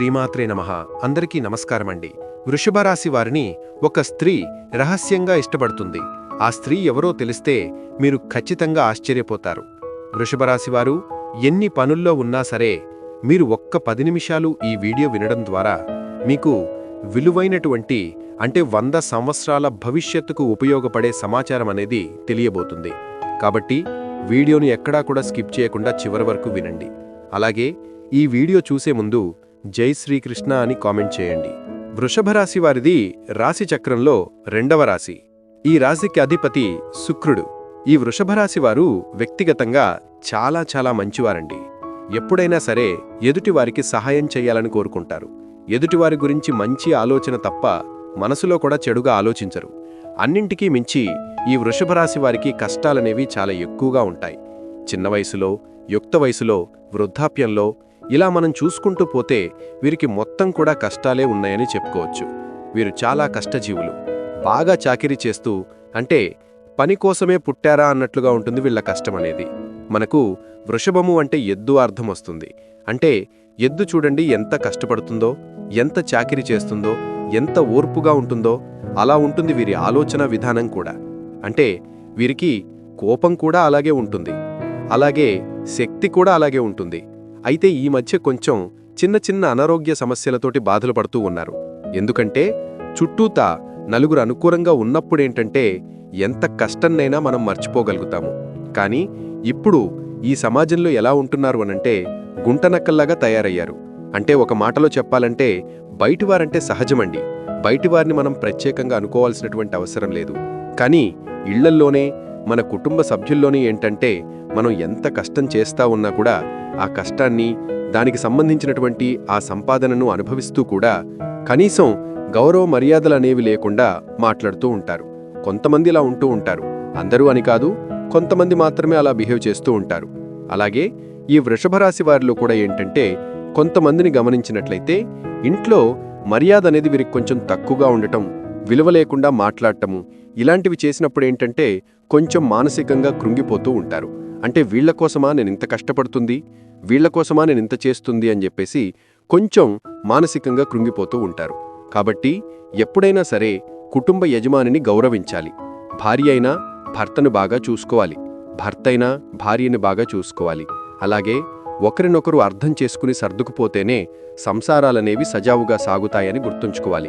శ్రీమాత్రే నమ. అందరికీ నమస్కారమండి. వృషభరాశి వారిని ఒక స్త్రీ రహస్యంగా ఇష్టపడుతుంది. ఆ స్త్రీ ఎవరో తెలిస్తే మీరు ఖచ్చితంగా ఆశ్చర్యపోతారు. వృషభ వారు ఎన్ని పనుల్లో ఉన్నా సరే మీరు ఒక్క పది నిమిషాలు ఈ వీడియో వినడం ద్వారా మీకు విలువైనటువంటి అంటే వంద సంవత్సరాల భవిష్యత్తుకు ఉపయోగపడే సమాచారం అనేది తెలియబోతుంది. కాబట్టి వీడియోని ఎక్కడా కూడా స్కిప్ చేయకుండా చివరి వరకు వినండి. అలాగే ఈ వీడియో చూసే ముందు జై శ్రీకృష్ణ అని కామెంట్ చేయండి. వృషభ రాశి వారిది రాశి చక్రంలో రెండవ రాశి. ఈ రాశికి అధిపతి శుక్రుడు. ఈ వృషభ రాశి వారు వ్యక్తిగతంగా చాలా చాలా మంచివారండి. ఎప్పుడైనా సరే ఎదుటివారికి సహాయం చేయాలని కోరుకుంటారు. ఎదుటివారి గురించి మంచి ఆలోచన తప్ప మనసులో కూడా చెడుగా ఆలోచించరు. అన్నింటికీ మించి ఈ వృషభ రాశి వారికి కష్టాలనేవి చాలా ఎక్కువగా ఉంటాయి. చిన్న వయసులో యుక్త వయసులో వృద్ధాప్యంలో ఇలా మనం చూసుకుంటూ పోతే వీరికి మొత్తం కూడా కష్టాలే ఉన్నాయని చెప్పుకోవచ్చు. వీరు చాలా కష్టజీవులు. బాగా చాకిరీ చేస్తూ అంటే పని కోసమే పుట్టారా అన్నట్లుగా ఉంటుంది వీళ్ళ కష్టం అనేది. మనకు వృషభము అంటే ఎద్దు అర్థం వస్తుంది. అంటే ఎద్దు చూడండి ఎంత కష్టపడుతుందో ఎంత చాకిరీ చేస్తుందో ఎంత ఓర్పుగా ఉంటుందో అలా ఉంటుంది వీరి ఆలోచన విధానం కూడా. అంటే వీరికి కోపం కూడా అలాగే ఉంటుంది. అలాగే శక్తి కూడా అలాగే ఉంటుంది. అయితే ఈ మధ్య కొంచెం చిన్న చిన్న అనారోగ్య సమస్యలతోటి బాధలు పడుతూ ఉన్నారు. ఎందుకంటే చుట్టూతా నలుగురు అనుకూలంగా ఉన్నప్పుడేంటంటే ఎంత కష్టన్నైనా మనం మర్చిపోగలుగుతాము. కానీ ఇప్పుడు ఈ సమాజంలో ఎలా ఉంటున్నారు అనంటే గుంటనక్కల్లాగా తయారయ్యారు. అంటే ఒక మాటలో చెప్పాలంటే బయటివారంటే సహజమండి. బయటివారిని మనం ప్రత్యేకంగా అనుకోవాల్సినటువంటి అవసరం లేదు. కానీ ఇళ్ళల్లోనే మన కుటుంబ సభ్యుల్లోనే ఏంటంటే మనం ఎంత కష్టం చేస్తా ఉన్నా కూడా ఆ కష్టాన్ని దానికి సంబంధించినటువంటి ఆ సంపాదనను అనుభవిస్తూ కూడా కనీసం గౌరవ మర్యాదలనేవి లేకుండా మాట్లాడుతూ ఉంటారు. కొంతమంది ఇలా ఉంటూ ఉంటారు. అందరూ అని కాదు కొంతమంది మాత్రమే అలా బిహేవ్ చేస్తూ ఉంటారు. అలాగే ఈ వృషభరాశి వారిలో కూడా ఏంటంటే కొంతమందిని గమనించినట్లయితే ఇంట్లో మర్యాద అనేది వీరికి కొంచెం తక్కువగా ఉండటం విలువ లేకుండా మాట్లాడటము ఇలాంటివి చేసినప్పుడు ఏంటంటే కొంచెం మానసికంగా కృంగిపోతూ ఉంటారు. అంటే వీళ్ళ కోసమా నేను ఇంత కష్టపడుతుంది? వీళ్ళ కోసమా నేను ఇంత చేస్తుంది? అని చెప్పేసి కొంచెం మానసికంగా కృంగిపోతూ ఉంటారు. కాబట్టి ఎప్పుడైనా సరే కుటుంబ యజమానిని గౌరవించాలి. భార్య అయినా భర్తను బాగా చూసుకోవాలి. భర్తైనా భార్యని బాగా చూసుకోవాలి. అలాగే ఒకరినొకరు అర్థం చేసుకుని సర్దుకుపోతేనే సంసారాలనేవి సజావుగా సాగుతాయని గుర్తుంచుకోవాలి.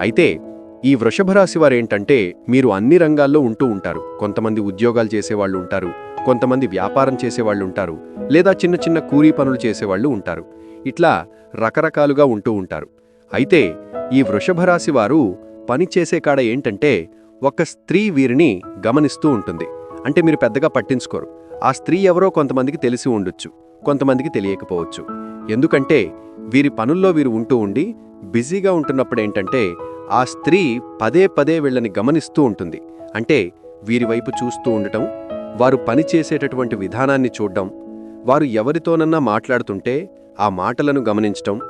అయితే ఈ వృషభరాశి వారేంటంటే మీరు అన్ని రంగాల్లో ఉంటూ ఉంటారు. కొంతమంది ఉద్యోగాలు చేసేవాళ్ళు ఉంటారు. కొంతమంది వ్యాపారం చేసేవాళ్ళు ఉంటారు లేదా చిన్న చిన్న కూలీ పనులు చేసేవాళ్ళు ఉంటారు. ఇట్లా రకరకాలుగా ఉంటూ ఉంటారు. అయితే ఈ వృషభరాశి వారు పని చేసే కాడ ఏంటంటే ఒక స్త్రీ వీరిని గమనిస్తూ ఉంటుంది. అంటే మీరు పెద్దగా పట్టించుకోరు. ఆ స్త్రీ ఎవరో కొంతమందికి తెలిసి ఉండొచ్చు కొంతమందికి తెలియకపోవచ్చు. ఎందుకంటే వీరి పనుల్లో వీరు ఉంటూ ఉండి బిజీగా ఉంటున్నప్పుడు ఏంటంటే ఆ స్త్రీ పదే పదే వీళ్ళని గమనిస్తూ ఉంటుంది. అంటే వీరి వైపు చూస్తూ ఉండటం వారు పని చేసేటటువంటి విధానాన్ని చూడడం వారు ఎవరితోనన్నా మాట్లాడుతుంటే ఆ మాటలను గమనించటం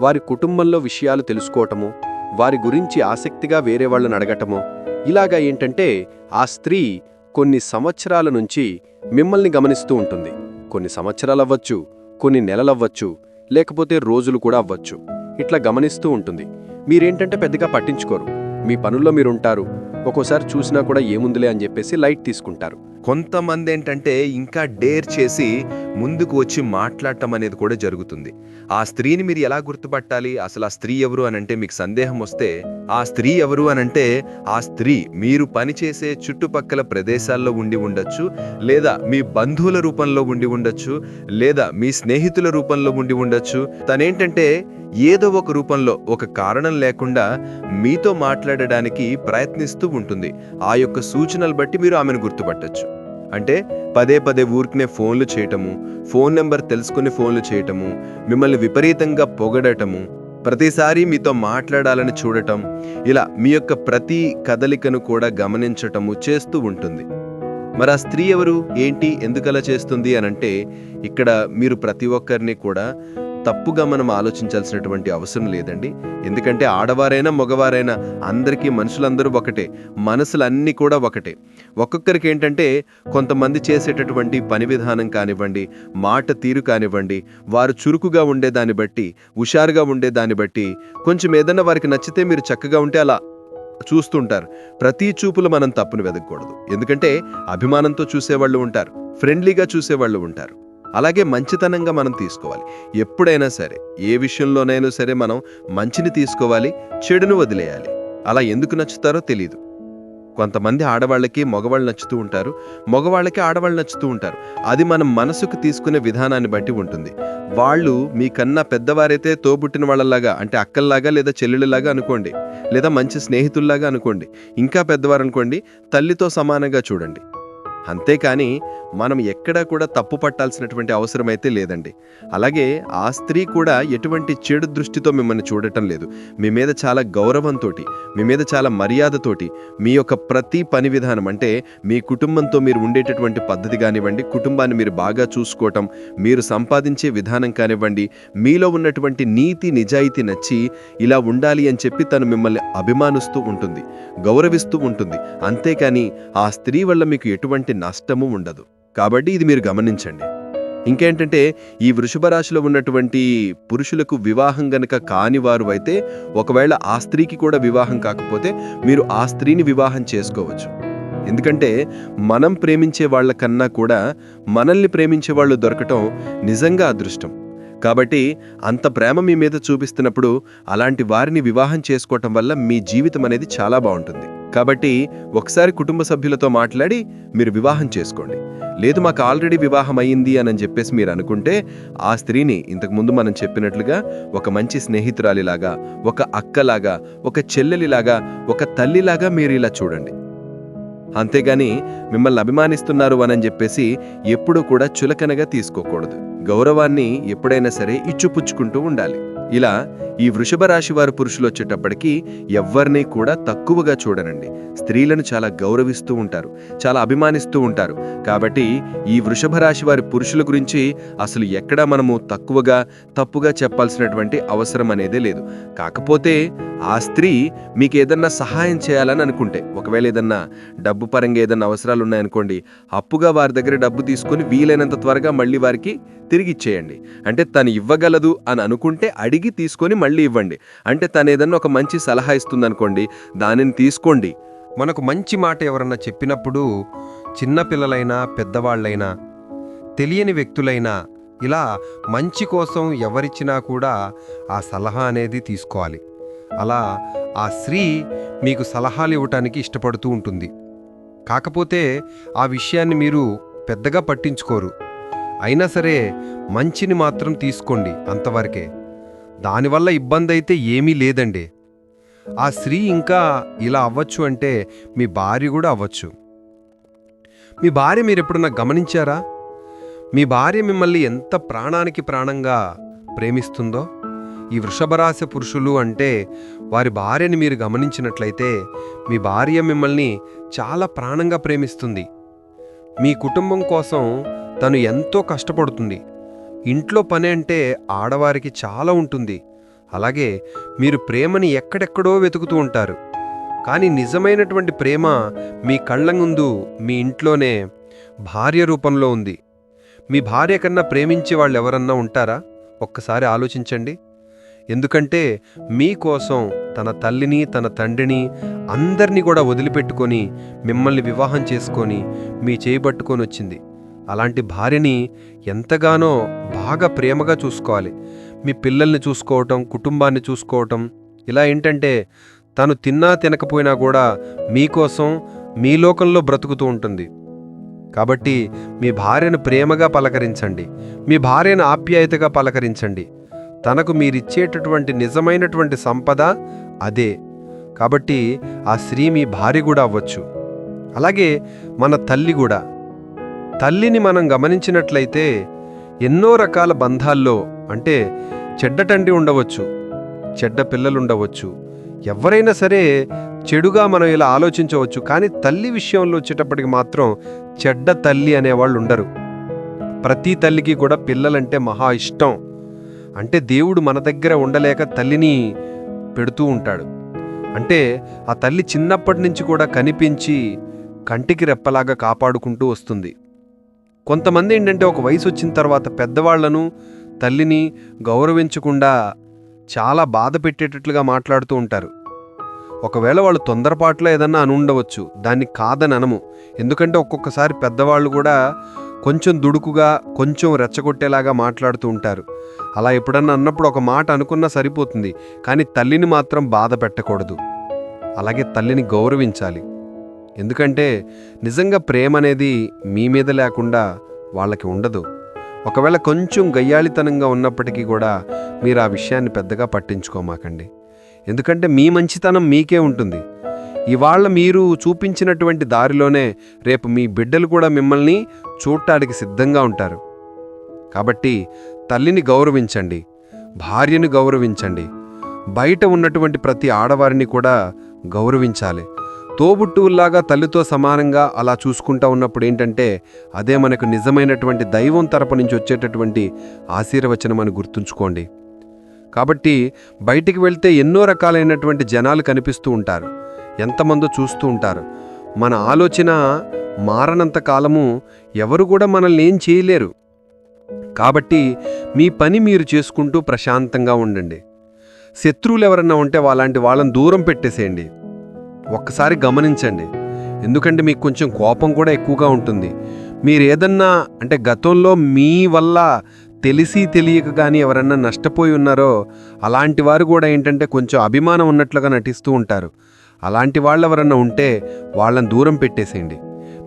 వారి కుటుంబంలో విషయాలు తెలుసుకోవటము వారి గురించి ఆసక్తిగా వేరే వాళ్ళని అడగటము ఇలాగా ఏంటంటే ఆ స్త్రీ కొన్ని సంవత్సరాల నుంచి మిమ్మల్ని గమనిస్తూ ఉంటుంది. కొన్ని సంవత్సరాలవ్వచ్చు కొన్ని నెలలవ్వచ్చు లేకపోతే రోజులు కూడా అవ్వచ్చు. ఇట్లా గమనిస్తూ ఉంటుంది. మీరేంటంటే పెద్దగా పట్టించుకోరు. మీ పనుల్లో మీరుంటారు. ఒక్కోసారి చూసినా కూడా ఏముందిలే అని చెప్పేసి లైట్ తీసుకుంటారు. కొంతమంది ఏంటంటే ఇంకా డేర్ చేసి ముందుకు వచ్చి మాట్లాడటం అనేది కూడా జరుగుతుంది. ఆ స్త్రీని మీరు ఎలా గుర్తుపట్టాలి? అసలు ఆ స్త్రీ ఎవరు అనంటే మీకు సందేహం వస్తే ఆ స్త్రీ ఎవరు అనంటే ఆ స్త్రీ మీరు పనిచేసే చుట్టుపక్కల ప్రదేశాల్లో ఉండి ఉండొచ్చు లేదా మీ బంధువుల రూపంలో ఉండి ఉండొచ్చు లేదా మీ స్నేహితుల రూపంలో ఉండి ఉండొచ్చు. తనేంటంటే ఏదో ఒక రూపంలో ఒక కారణం లేకుండా మీతో మాట్లాడడానికి ప్రయత్నిస్తూ ఉంటుంది. ఆ యొక్క సూచనలు బట్టి మీరు ఆమెను గుర్తుపట్టచ్చు. అంటే పదే పదే ఊరికనే ఫోన్లు చేయటము ఫోన్ నెంబర్ తెలుసుకుని ఫోన్లు చేయటము మిమ్మల్ని విపరీతంగా పొగడటము ప్రతిసారి మీతో మాట్లాడాలని చూడటం ఇలా మీ యొక్క ప్రతి కదలికను కూడా గమనించటము చేస్తూ ఉంటుంది. మరి ఆ స్త్రీ ఎవరు? ఏంటి? ఎందుకలా చేస్తుంది? అనంటే ఇక్కడ మీరు ప్రతి ఒక్కరిని కూడా తప్పుగా మనం ఆలోచించాల్సినటువంటి అవసరం లేదండి. ఎందుకంటే ఆడవారైనా మగవారైనా అందరికీ మనుషులందరూ ఒకటే మనసులన్నీ కూడా ఒకటే. ఒక్కొక్కరికి ఏంటంటే కొంతమంది చేసేటటువంటి పని విధానం కానివ్వండి మాట తీరు కానివ్వండి వారు చురుకుగా ఉండేదాన్ని బట్టి హుషారుగా ఉండేదాన్ని బట్టి కొంచెం ఏదన్నా వారికి నచ్చితే మీరు చక్కగా ఉంటే అలా చూస్తుంటారు. ప్రతి చూపులు మనం తప్పును వెతకూడదు ఎందుకంటే అభిమానంతో చూసేవాళ్ళు ఉంటారు ఫ్రెండ్లీగా చూసేవాళ్ళు ఉంటారు. అలాగే మంచితనంగా మనం తీసుకోవాలి. ఎప్పుడైనా సరే ఏ విషయంలోనైనా సరే మనం మంచిని తీసుకోవాలి చెడును వదిలేయాలి. అలా ఎందుకు నచ్చుతారో తెలియదు కొంతమంది ఆడవాళ్ళకి మగవాళ్ళు నచ్చుతూ ఉంటారు మగవాళ్ళకి ఆడవాళ్ళు నచ్చుతూ ఉంటారు. అది మనం మనసుకు తీసుకునే విధానాన్ని బట్టి ఉంటుంది. వాళ్ళు మీకన్నా పెద్దవారైతే తోబుట్టిన వాళ్ళలాగా అంటే అక్కల్లాగా లేదా చెల్లెళ్ళలాగా అనుకోండి లేదా మంచి స్నేహితుల్లాగా అనుకోండి ఇంకా పెద్దవారు అనుకోండి తల్లితో సమానంగా చూడండి. అంతేకాని మనం ఎక్కడా కూడా తప్పు పట్టాల్సినటువంటి అవసరం అయితే లేదండి. అలాగే ఆ స్త్రీ కూడా ఎటువంటి చెడు దృష్టితో మిమ్మల్ని చూడటం లేదు. మీ మీద చాలా గౌరవంతో మీ మీద చాలా మర్యాదతోటి మీ యొక్క ప్రతి పని విధానం అంటే మీ కుటుంబంతో మీరు ఉండేటటువంటి పద్ధతి కానివ్వండి కుటుంబాన్ని మీరు బాగా చూసుకోవటం మీరు సంపాదించే విధానం కానివ్వండి మీలో ఉన్నటువంటి నీతి నిజాయితీ నచ్చి ఇలా ఉండాలి అని చెప్పి తను మిమ్మల్ని అభిమానిస్తూ ఉంటుంది గౌరవిస్తూ ఉంటుంది. అంతేకాని ఆ స్త్రీ వల్ల మీకు ఎటువంటి నష్టము ఉండదు. కాబట్టి ఇది మీరు గమనించండి. ఇంకేంటంటే ఈ వృషభ రాశిలో ఉన్నటువంటి పురుషులకు వివాహం గనక కాని వారు అయితే ఒకవేళ ఆ స్త్రీకి కూడా వివాహం కాకపోతే మీరు ఆ స్త్రీని వివాహం చేసుకోవచ్చు. ఎందుకంటే మనం ప్రేమించే వాళ్ళకన్నా కూడా మనల్ని ప్రేమించే వాళ్ళు దొరకటం నిజంగా అదృష్టం. కాబట్టి అంత ప్రేమ మీ మీద చూపిస్తున్నప్పుడు అలాంటి వారిని వివాహం చేసుకోవటం వల్ల మీ జీవితం అనేది చాలా బాగుంటుంది. కాబట్టి ఒకసారి కుటుంబ సభ్యులతో మాట్లాడి మీరు వివాహం చేసుకోండి. లేదు మాకు ఆల్రెడీ వివాహం అయ్యింది అని చెప్పేసి మీరు అనుకుంటే ఆ స్త్రీని ఇంతకుముందు మనం చెప్పినట్లుగా ఒక మంచి స్నేహితురాలిలాగా ఒక అక్కలాగా ఒక చెల్లెలిలాగా ఒక తల్లిలాగా మీరు ఇలా చూడండి. అంతేగాని మిమ్మల్ని అభిమానిస్తున్నారు అని చెప్పేసి ఎప్పుడూ కూడా చులకనగా తీసుకోకూడదు. గౌరవాన్ని ఎప్పుడైనా సరే ఇచ్చుపుచ్చుకుంటూ ఉండాలి. ఇలా ఈ వృషభ రాశి వారి పురుషులు వచ్చేటప్పటికీ ఎవ్వరినీ కూడా తక్కువగా చూడనండి. స్త్రీలను చాలా గౌరవిస్తూ ఉంటారు చాలా అభిమానిస్తూ ఉంటారు. కాబట్టి ఈ వృషభ రాశి వారి పురుషుల గురించి అసలు ఎక్కడా మనము తక్కువగా తప్పుగా చెప్పాల్సినటువంటి అవసరం అనేదే లేదు. కాకపోతే ఆ స్త్రీ మీకు ఏదన్నా సహాయం చేయాలని అనుకుంటే ఒకవేళ ఏదన్నా డబ్బు పరంగా ఏదన్నా అవసరాలు ఉన్నాయనుకోండి అప్పుగా వారి దగ్గర డబ్బు తీసుకొని వీలైనంత త్వరగా మళ్ళీ వారికి తిరిగి ఇచ్చేయండి. అంటే తను ఇవ్వగలదు అని అనుకుంటే అడిగి తీసుకొని మళ్ళీ ఇవ్వండి. అంటే తను ఏదన్నా ఒక మంచి సలహా ఇస్తుందనుకోండి దానిని తీసుకోండి. మనకు మంచి మాట ఎవరన్నా చెప్పినప్పుడు చిన్నపిల్లలైనా పెద్దవాళ్ళైనా తెలియని వ్యక్తులైనా ఇలా మంచి కోసం ఎవరిచ్చినా కూడా ఆ సలహా అనేది తీసుకోవాలి. అలా ఆ స్త్రీ మీకు సలహాలు ఇవ్వటానికి ఇష్టపడుతూ ఉంటుంది. కాకపోతే ఆ విషయాన్ని మీరు పెద్దగా పట్టించుకోరు. అయినా సరే మంచిని మాత్రం తీసుకోండి అంతవరకే. దానివల్ల ఇబ్బంది అయితే ఏమీ లేదండి. ఆ స్త్రీ ఇంకా ఇలా అవ్వచ్చు అంటే మీ భార్య కూడా అవ్వచ్చు. మీ భార్య మీరు ఎప్పుడన్నా గమనించారా? మీ భార్య మిమ్మల్ని ఎంత ప్రాణానికి ప్రాణంగా ప్రేమిస్తుందో? ఈ వృషభరాశ పురుషులు అంటే వారి భార్యని మీరు గమనించినట్లయితే మీ భార్య మిమ్మల్ని చాలా ప్రాణంగా ప్రేమిస్తుంది. మీ కుటుంబం కోసం తను ఎంతో కష్టపడుతుంది. ఇంట్లో పని అంటే ఆడవారికి చాలా ఉంటుంది. అలాగే మీరు ప్రేమని ఎక్కడెక్కడో వెతుకుతూ ఉంటారు. కానీ నిజమైనటువంటి ప్రేమ మీ కళ్ళ ముందు మీ ఇంట్లోనే భార్య రూపంలో ఉంది. మీ భార్య కన్నా ప్రేమించే వాళ్ళు ఎవరన్నా ఉంటారా? ఒక్కసారి ఆలోచించండి. ఎందుకంటే మీకోసం తన తల్లిని తన తండ్రిని అందరినీ కూడా వదిలిపెట్టుకొని మిమ్మల్ని వివాహం చేసుకొని మీ చేయబట్టుకొని వచ్చింది. అలాంటి భార్యని ఎంతగానో బాగా ప్రేమగా చూసుకోవాలి. మీ పిల్లల్ని చూసుకోవటం కుటుంబాన్ని చూసుకోవటం ఇలా ఏంటంటే తను తిన్నా తినకపోయినా కూడా మీకోసం మీ లోకంలో బ్రతుకుతూ ఉంటుంది. కాబట్టి మీ భార్యను ప్రేమగా పలకరించండి. మీ భార్యను ఆప్యాయతగా పలకరించండి. తనకు మీరిచ్చేటటువంటి నిజమైనటువంటి సంపద అదే. కాబట్టి ఆ స్త్రీ మీ భార్య కూడా అవ్వచ్చు. అలాగే మన తల్లి కూడా. తల్లిని మనం గమనించినట్లయితే ఎన్నో రకాల బంధాల్లో అంటే చెడ్డ తండ్రి ఉండవచ్చు చెడ్డ పిల్లలుండవచ్చు ఎవరైనా సరే చెడుగా మనం ఇలా ఆలోచించవచ్చు కానీ తల్లి విషయంలో వచ్చేటప్పటికి మాత్రం చెడ్డ తల్లి అనేవాళ్ళు ఉండరు. ప్రతి తల్లికి కూడా పిల్లలంటే మహా ఇష్టం. అంటే దేవుడు మన దగ్గర ఉండలేక తల్లిని పెడుతూ ఉంటాడు. అంటే ఆ తల్లి చిన్నప్పటి నుంచి కూడా కనిపించి కంటికి రెప్పలాగా కాపాడుకుంటూ వస్తుంది. కొంతమంది ఏంటంటే ఒక వయసు వచ్చిన తర్వాత పెద్దవాళ్ళను తల్లిని గౌరవించకుండా చాలా బాధ పెట్టేటట్లుగా మాట్లాడుతూ ఉంటారు. ఒకవేళ వాళ్ళు తొందరపాట్లో ఏదన్నా అని ఉండవచ్చు దాన్ని కాదని అనము. ఎందుకంటే ఒక్కొక్కసారి పెద్దవాళ్ళు కూడా కొంచెం దుడుకుగా కొంచెం రెచ్చగొట్టేలాగా మాట్లాడుతూ ఉంటారు. అలా ఎప్పుడన్నా అన్నప్పుడు ఒక మాట అనుకున్నా సరిపోతుంది కానీ తల్లిని మాత్రం బాధ పెట్టకూడదు. అలాగే తల్లిని గౌరవించాలి. ఎందుకంటే నిజంగా ప్రేమ అనేది మీ మీద లేకుండా వాళ్ళకి ఉండదు. ఒకవేళ కొంచెం గయ్యాళితనంగా ఉన్నప్పటికీ కూడా మీరు ఆ విషయాన్ని పెద్దగా పట్టించుకోమాకండి. ఎందుకంటే మీ మంచితనం మీకే ఉంటుంది. ఇవాళ మీరు చూపించినటువంటి దారిలోనే రేపు మీ బిడ్డలు కూడా మిమ్మల్ని చూడటానికి సిద్ధంగా ఉంటారు. కాబట్టి తల్లిని గౌరవించండి. భార్యను గౌరవించండి. బయట ఉన్నటువంటి ప్రతి ఆడవారిని కూడా గౌరవించాలి. తోబుట్టువుల్లాగా తల్లితో సమానంగా అలా చూసుకుంటా ఉన్నప్పుడు ఏంటంటే అదే మనకు నిజమైనటువంటి దైవం తరపు నుంచి వచ్చేటటువంటి ఆశీర్వచనం అని గుర్తుంచుకోండి. కాబట్టి బయటికి వెళ్తే ఎన్నో రకాలైనటువంటి జనాలు కనిపిస్తూ ఉంటారు. ఎంతమందో చూస్తూ ఉంటారు. మన ఆలోచన మారనంత కాలము ఎవరు కూడా మనల్ని ఏం చేయలేరు. కాబట్టి మీ పని మీరు చేసుకుంటూ ప్రశాంతంగా ఉండండి. శత్రువులు ఎవరన్నా ఉంటే వాళ్ళంటి వాళ్ళని దూరం పెట్టేసేయండి. ఒక్కసారి గమనించండి. ఎందుకంటే మీకు కొంచెం కోపం కూడా ఎక్కువగా ఉంటుంది. మీరు ఏదన్నా అంటే గతంలో మీ వల్ల తెలిసి తెలియక కానీ ఎవరన్నా నష్టపోయి ఉన్నారో అలాంటి వారు కూడా ఏంటంటే కొంచెం అభిమానం ఉన్నట్లుగా నటిస్తూ ఉంటారు. అలాంటి వాళ్ళు ఎవరన్నా ఉంటే వాళ్ళని దూరం పెట్టేసేయండి.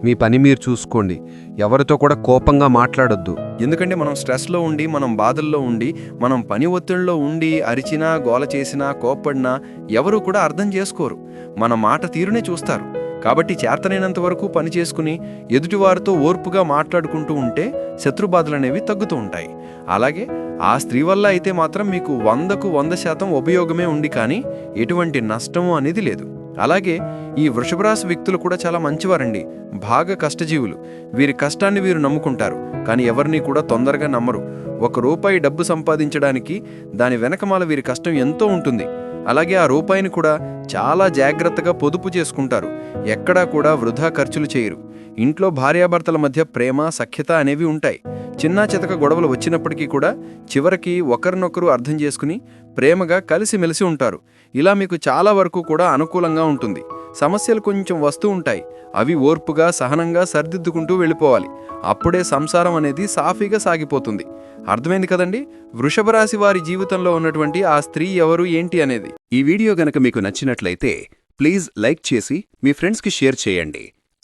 మీ పని మీరు చూసుకోండి. ఎవరితో కూడా కోపంగా మాట్లాడొద్దు. ఎందుకంటే మనం స్ట్రెస్లో ఉండి మనం బాధల్లో ఉండి మనం పని ఒత్తిడిలో ఉండి అరిచినా గోల చేసినా కోప్పడినా ఎవరు కూడా అర్థం చేసుకోరు. మన మాట తీరునే చూస్తారు. కాబట్టి చేతనైనంత వరకు పని చేసుకుని ఎదుటివారితో ఓర్పుగా మాట్లాడుకుంటూ ఉంటే శత్రుబాధలనేవి తగ్గుతూ ఉంటాయి. అలాగే ఆ స్త్రీ వల్ల అయితే మాత్రం మీకు వందకు వంద శాతం ఉపయోగమే ఉంది కానీ ఎటువంటి నష్టము అనేది లేదు. అలాగే ఈ వృషభరాశి వ్యక్తులు కూడా చాలా మంచివారండి. బాగా కష్టజీవులు. వీరి కష్టాన్ని వీరు నమ్ముకుంటారు. కానీ ఎవరిని కూడా తొందరగా నమ్మరు. ఒక రూపాయి డబ్బు సంపాదించడానికి దాని వెనకమాల వీరి కష్టం ఎంతో ఉంటుంది. అలాగే ఆ రూపాయిని కూడా చాలా జాగ్రత్తగా పొదుపు చేసుకుంటారు. ఎక్కడా కూడా వృధా ఖర్చులు చేయరు. ఇంట్లో భార్యాభర్తల మధ్య ప్రేమ సఖ్యత అనేవి ఉంటాయి. చిన్నా చితక గొడవలు వచ్చినప్పటికీ కూడా చివరికి ఒకరినొకరు అర్థం చేసుకుని ప్రేమగా కలిసిమెలిసి ఉంటారు. ఇలా మీకు చాలా వరకు కూడా అనుకూలంగా ఉంటుంది. సమస్యలు కొంచెం వస్తూ ఉంటాయి. అవి ఓర్పుగా సహనంగా సరిదిద్దుకుంటూ వెళ్ళిపోవాలి. అప్పుడే సంసారం అనేది సాఫీగా సాగిపోతుంది. అర్థమైంది కదండి? వృషభ రాశి వారి జీవితంలో ఉన్నటువంటి ఆ స్త్రీ ఎవరు ఏంటి అనేది. ఈ వీడియో గనక మీకు నచ్చినట్లయితే ప్లీజ్ లైక్ చేసి మీ ఫ్రెండ్స్కి షేర్ చేయండి.